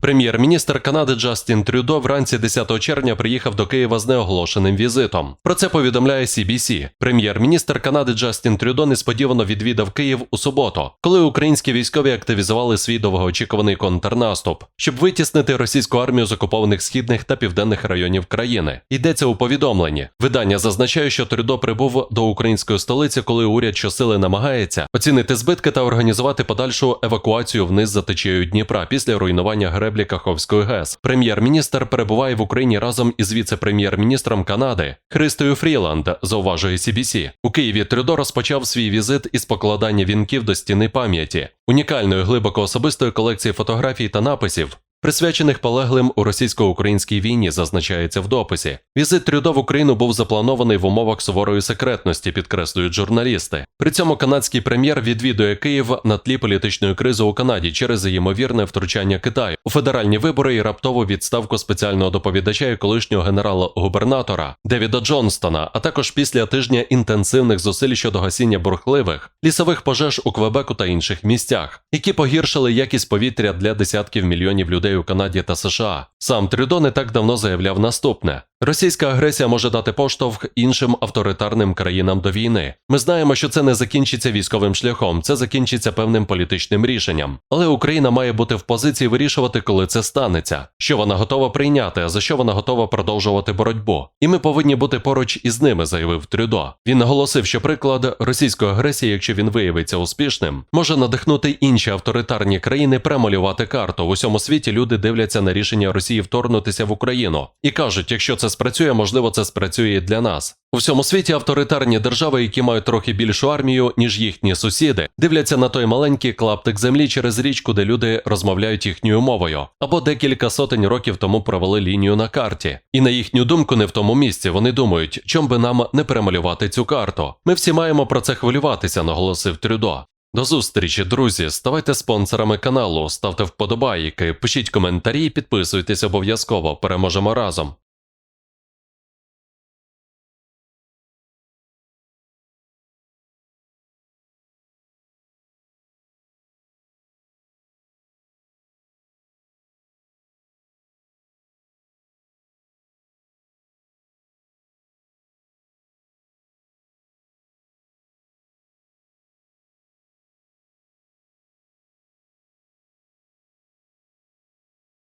Прем'єр-міністр Канади Джастін Трюдо вранці 10 червня приїхав до Києва з неоголошеним візитом. Про це повідомляє CBC. Прем'єр-міністр Канади Джастін Трюдо несподівано відвідав Київ у суботу, коли українські військові активізували свій довгоочікуваний контрнаступ, щоб витіснити російську армію з окупованих східних та південних районів країни. Йдеться у повідомленні. Видання зазначає, що Трюдо прибув до української столиці, коли уряд щосили намагається оцінити збитки та організувати подальшу евакуацію вниз за течією Дніпра після руйнування греблі Каховської ГЕС. Прем'єр-міністр перебуває в Україні разом із віце-прем'єр-міністром Канади Христою Фріланд, зауважує CBC. У Києві Трюдо розпочав свій візит із покладання вінків до стіни пам'яті, унікальної глибоко особистої колекції фотографій та написів. Присвячених полеглим у російсько-українській війні зазначається в дописі. Візит Трюдо в Україну був запланований в умовах суворої секретності, підкреслюють журналісти. При цьому канадський прем'єр відвідує Київ на тлі політичної кризи у Канаді через ймовірне втручання Китаю у федеральні вибори і раптову відставку спеціального доповідача і колишнього генерала-губернатора Девіда Джонстона, а також після тижня інтенсивних зусиль щодо гасіння бурхливих лісових пожеж у Квебеку та інших місцях, які погіршили якість повітря для десятків мільйонів людей у Канаді та США. Сам Трюдо не так давно заявляв наступне: Російська агресія може дати поштовх іншим авторитарним країнам до війни. Ми знаємо, що це не закінчиться військовим шляхом, це закінчиться певним політичним рішенням. Але Україна має бути в позиції вирішувати, коли це станеться, що вона готова прийняти, а за що вона готова продовжувати боротьбу. І ми повинні бути поруч із ними, заявив Трюдо. Він наголосив, що приклад російської агресії, якщо він виявиться успішним, може надихнути інші авторитарні країни премалювати карту. В усьому світі люди дивляться на рішення Росії вторгнутися в Україну і кажуть, якщо це спрацює, можливо, це спрацює і для нас. У всьому світі авторитарні держави, які мають трохи більшу армію, ніж їхні сусіди, дивляться на той маленький клаптик землі через річку, де люди розмовляють їхньою мовою, або декілька сотень років тому провели лінію на карті. І на їхню думку, не в тому місці. Вони думають, чом би нам не перемалювати цю карту. Ми всі маємо про це хвилюватися, наголосив Трюдо. До зустрічі, друзі. Ставайте спонсорами каналу, ставте вподобайки, пишіть коментарі, підписуйтесь обов'язково. Переможемо разом.